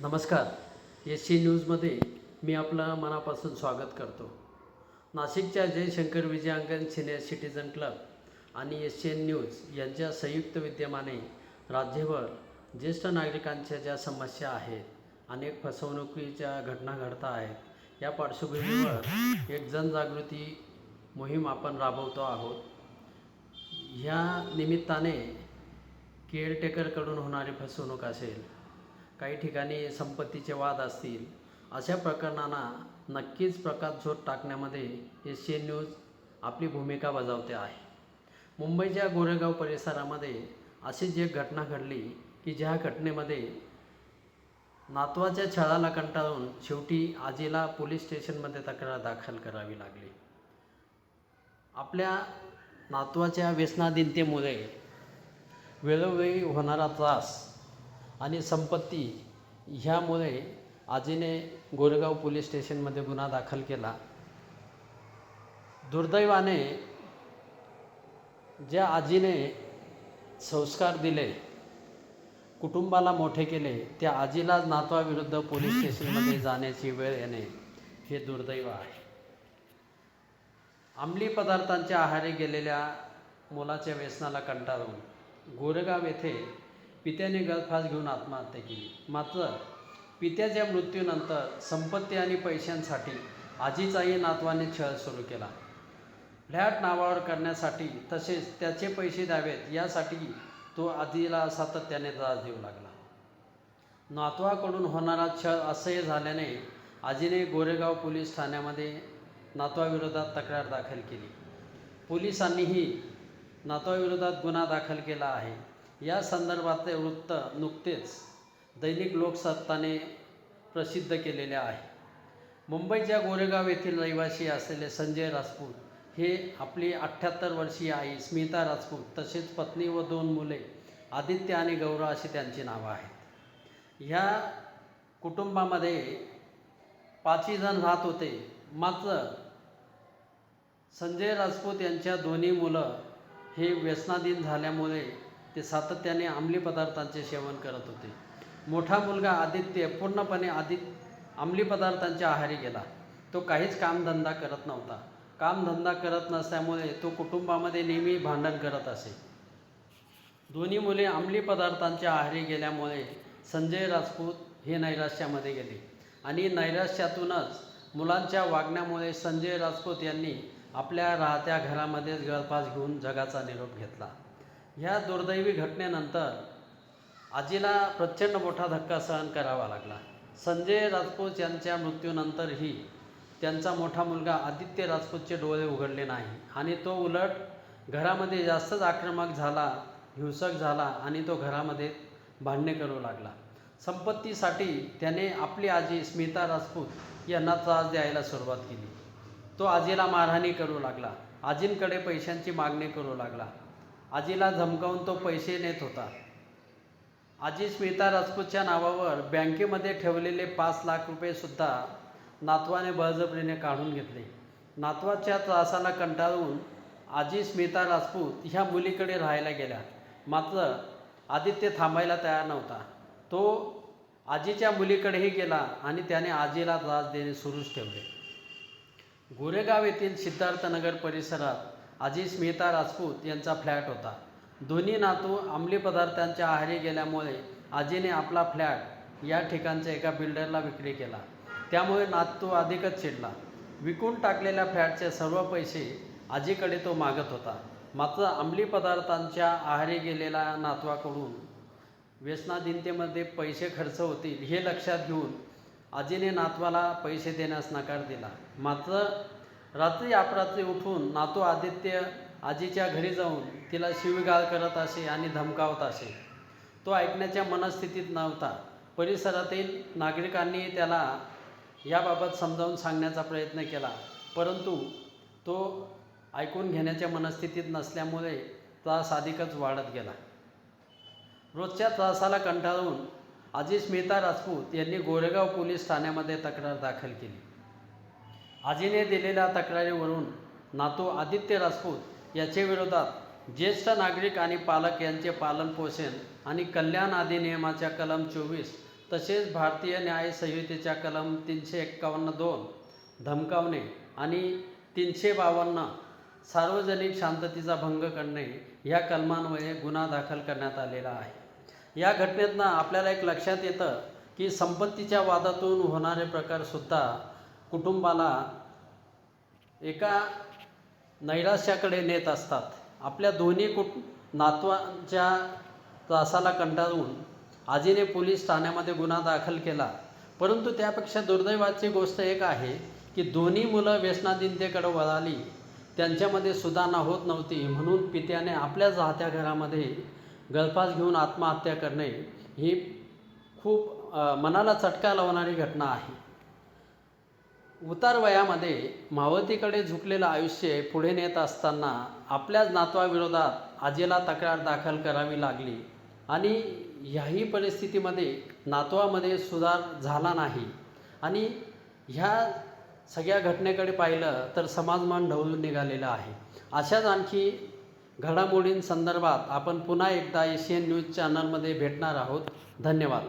नमस्कार. S C न्यूजमध्ये मी आपलं मनापासून स्वागत करतो. नाशिकच्या जयशंकर विजयांकन सिनियर सिटीजन क्लब आणि एस सी एन न्यूज यांच्या संयुक्त विद्यमाने राज्यभर ज्येष्ठ नागरिकांच्या ज्या समस्या आहेत अनेक फसवणुकीच्या घटना घडता आहेत या पार्श्वभूमीवर एक जनजागृती मोहीम आपण राबवतो आहोत. ह्या निमित्ताने केअरटेकरकडून होणारी फसवणूक असेल काही ठिकाणी संपत्तीचे वाद असतील अशा प्रकरणांना नक्कीच प्रकाशझोत टाकण्यामध्ये एस सी एन न्यूज आपली भूमिका बजावते आहे. मुंबईच्या गोरेगाव परिसरामध्ये अशीच एक घटना घडली की ज्या घटनेमध्ये नातवाच्या छळाला कंटाळून शेवटी आजीला पोलीस स्टेशनमध्ये तक्रार दाखल करावी लागली. आपल्या नातवाच्या व्यसनाधीनतेमुळे वेळोवेळी होणारा त्रास आणि संपत्ती ह्यामुळे आजीने गोरेगाव पोलीस स्टेशनमध्ये गुन्हा दाखल केला. दुर्दैवाने ज्या आजीने संस्कार दिले कुटुंबाला मोठे केले त्या आजीलाच नातवाविरुद्ध पोलीस स्टेशनमध्ये जाण्याची वेळ येणे हे दुर्दैव आहे. अंमली पदार्थांच्या आहारी गेलेल्या मुलाच्या व्यसनाला कंटाळून गोरेगाव येथे पित्याने गळफास घेऊन आत्महत्या केली. मात्र पित्याच्या मृत्यूनंतर संपत्ती आणि पैशांसाठी आजीचाही नातवाने छळ सुरू केला. फ्लॅट नावावर करण्यासाठी तसेच त्याचे पैसे द्यावेत यासाठी तो आजीला सातत्याने त्रास देऊ लागला. नातवाकडून होणारा छळ असह्य झाल्याने आजीने गोरेगाव पोलीस ठाण्यामध्ये नातवाविरोधात तक्रार दाखल केली. पोलिसांनीही नातवाविरोधात गुन्हा दाखल केला आहे. या संदर्भातले वृत्त नुकतेच दैनिक लोकसत्ताने प्रसिद्ध केलेले आहे. मुंबईच्या गोरेगाव येथील रहिवासी असलेले संजय राजपूत हे आपली अठ्ठ्याहत्तर वर्षीय आई स्मिता राजपूत तसेच पत्नी व दोन मुले आदित्य आणि गौरव अशी त्यांची नावं आहेत. ह्या कुटुंबामध्ये पाचही जण राहत होते. मात्र संजय राजपूत यांच्या दोन्ही मुलं हे व्यसनाधीन झाल्यामुळे ते सातत्याने अंमली पदार्थांचे सेवन करत होते. मोठा मुलगा आदित्य पूर्णपणे आदि अंमली पदार्थांच्या आहारी गेला. तो काहीच कामधंदा करत नव्हता. कामधंदा करत नसल्यामुळे तो कुटुंबामध्ये नेहमी भांडण करत असे. दोन्ही मुले अंमली पदार्थांच्या आहारी गेल्यामुळे संजय राजपूत हे नैराश्यामध्ये गेले. आणि नैराश्यातूनच मुलांच्या वागण्यामुळे संजय राजपूत यांनी आपल्या राहत्या घरामध्येच गळफास घेऊन जगाचा निरोप घेतला. ह्या दुर्दैवी घटनेनंतर आजीला प्रचंड मोठा धक्का सहन करावा लागला. संजय राजपूत यांच्या मृत्यूनंतरही त्यांचा मोठा मुलगा आदित्य राजपूतचे डोळे उघडले नाही आणि तो उलट घरामध्ये जास्तच आक्रमक झाला हिंसक झाला आणि तो घरामध्ये भांडणे करू लागला. संपत्तीसाठी त्याने आपली आजी स्मिता राजपूत यांना त्रास द्यायला सुरुवात केली. तो आजीला मारहाणी करू लागला. आजींकडे पैशांची मागणी करू लागला. आजीला धमकावून तो पैसे नेत होता. आजी स्मिता राजपूतच्या नावावर बँकेमध्ये ठेवलेले पाच लाख रुपयेसुद्धा नातवाने बळजबरीने काढून घेतले. नातवाच्या त्रासाला कंटाळून आजी स्मिता राजपूत ह्या मुलीकडे राहायला गेल्या. मात्र आदित्य थांबायला तयार नव्हता. तो आजीच्या मुलीकडेही गेला आणि त्याने आजीला त्रास देणे सुरूच ठेवले. गोरेगाव येथील सिद्धार्थनगर परिसरात आजी स्मिता राजपूत यांचा फ्लॅट होता. दोन्ही नातू अंमली पदार्थांच्या आहारी गेल्यामुळे आजीने आपला फ्लॅट या ठिकाणच्या एका बिल्डरला विक्री केला. त्यामुळे नातू अधिकच चिडला. विकून टाकलेल्या फ्लॅटचे सर्व पैसे आजीकडे तो मागत होता. मात्र अंमली पदार्थांच्या आहारी गेलेल्या नातवाकडून व्यसनाधीनतेमध्ये पैसे खर्च होतील हे लक्षात घेऊन आजीने नातवाला पैसे देण्यास नकार दिला. मात्र रात्री अपरात्री उठून नातू आदित्य आजीच्या घरी जाऊन तिला शिवीगाळ करत असे आणि धमकावत असे. तो ऐकण्याच्या मनस्थितीत नव्हता. परिसरातील नागरिकांनी त्याला याबाबत समजावून सांगण्याचा प्रयत्न केला. परंतु तो ऐकून घेण्याच्या मनस्थितीत नसल्यामुळे त्रास अधिकच वाढत गेला. रोजच्या त्रासाला कंटाळून आजी स्मिता राजपूत यांनी गोरेगाव पोलीस ठाण्यामध्ये तक्रार दाखल केली. आजीने दिलेल्या तक्रारीवरून नातू आदित्य राजपूत याच्या विरोधात ज्येष्ठ नागरिक आणि पालक यांचे पालनपोषण आणि कल्याण अधिनियमाच्या कलम चोवीस तसेच भारतीय न्याय संहितेच्या कलम तीनशे एक्कावन्न दोन धमकावणे आणि तीनशे बावन्न सार्वजनिक शांततेचा भंग करणे या कलमांमुळे गुन्हा दाखल करण्यात आलेला आहे. या घटनेतनं आपल्याला एक लक्षात येतं की संपत्तीच्या वादातून होणारे प्रकारसुद्धा कुटुंबाला एका नैराश्याकडे नेत असतात. आपल्या दोन्ही कुट नातवांच्या त्रासाला कंटाळून आजीने पोलीस ठाण्यामध्ये गुन्हा दाखल केला. परंतु त्यापेक्षा दुर्दैवाची गोष्ट एक आहे की दोन्ही मुलं व्यसनाधीनतेकडे वळाली. त्यांच्यामध्ये सुधारणा होत नव्हती. म्हणून पित्याने आपल्याच राहत्या घरामध्ये गळफास घेऊन आत्महत्या करणे ही खूप मनाला चटका लावणारी घटना आहे. उतार वयामध्ये मावतीकडे झुकलेलं आयुष्य पुढे नेत असताना आपल्याच नातवाविरोधात आजीला तक्रार दाखल करावी लागली आणि ह्याही परिस्थितीमध्ये नातवामध्ये सुधार झाला नाही. आणि ह्या सगळ्या घटनेकडे पाहिलं तर समाजमान ढवळून निघालेलं आहे. अशाच आणखी घडामोडींसंदर्भात आपण पुन्हा एकदा एशियन न्यूज चॅनलमध्ये भेटणार आहोत. धन्यवाद.